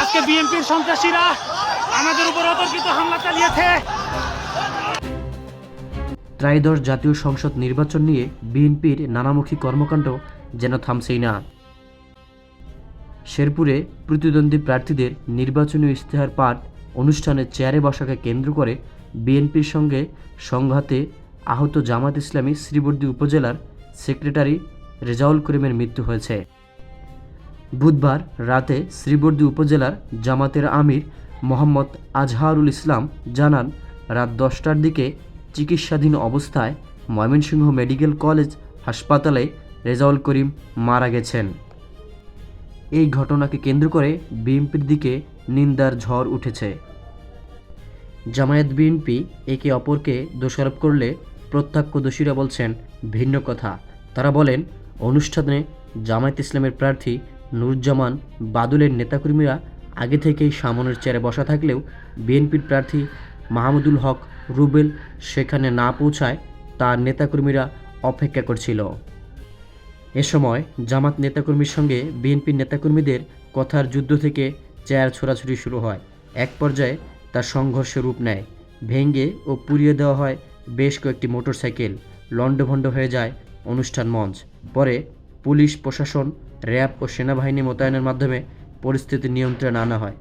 আজকে বিএনপির সন্ত্রাসীরা আমাদের উপর অতর্কিত হামলা চালিয়েছে। ত্রায়োদশ জাতীয় সংসদ নির্বাচন নিয়ে বিএনপির নানামুখী কর্মকাণ্ড যেন থামছেই না। শেরপুরে প্রতিদ্বন্দ্বী প্রার্থীদের নির্বাচনী ইশতেহার পাঠ অনুষ্ঠানে চেয়ারে বসাকে কেন্দ্র করে বিএনপির সঙ্গে সংঘাতে আহত জামাত ইসলামী শ্রীবর্দী উপজেলার সেক্রেটারি রেজাউল করিমের মৃত্যু হয়েছে। বুধবার রাতে শ্রীবর্দী উপজেলার জামাতের আমির মোহাম্মদ আজহারুল ইসলাম জানান, রাত দশটার দিকে চিকিৎসাধীন অবস্থায় ময়মনসিংহ মেডিকেল কলেজ হাসপাতালে রেজাউল করিম মারা গেছেন। এই ঘটনাকে কেন্দ্র করে বিএনপির দিকে নিন্দার ঝড় উঠেছে। জামায়াত বিএনপি একে অপরকে দোষারোপ করলে প্রত্যক্ষদর্শীরা বলছেন ভিন্ন কথা। তারা বলেন, অনুষ্ঠানে জামায়াত ইসলামের প্রার্থী নুরুজ্জামান বাদুলের নেতাকর্মীরা আগে থেকেই সামনের চেয়ারে বসা থাকলেও বিএনপির প্রার্থী মাহমুদুল হক রুবেল সেখানে না পৌঁছায় তার নেতাকর্মীরা অপেক্ষা করছিল। এ সময় জামাত নেতাকর্মীর সঙ্গে বিএনপির নেতাকর্মীদের কথার যুদ্ধ থেকে চেয়ার ছোড়াছুড়ি শুরু হয়। এক পর্যায়ে তার সংঘর্ষের রূপ নেয়। ভেঙ্গে ও পুড়িয়ে দেওয়া হয় বেশ কয়েকটি মোটরসাইকেল। লণ্ডভণ্ড হয়ে যায় অনুষ্ঠান মঞ্চ। পরে পুলিশ, প্রশাসন র্যাব ও সেনাবাহিনী মোতায়েনের মাধ্যমে পরিস্থিতি নিয়ন্ত্রণে আনা হয়।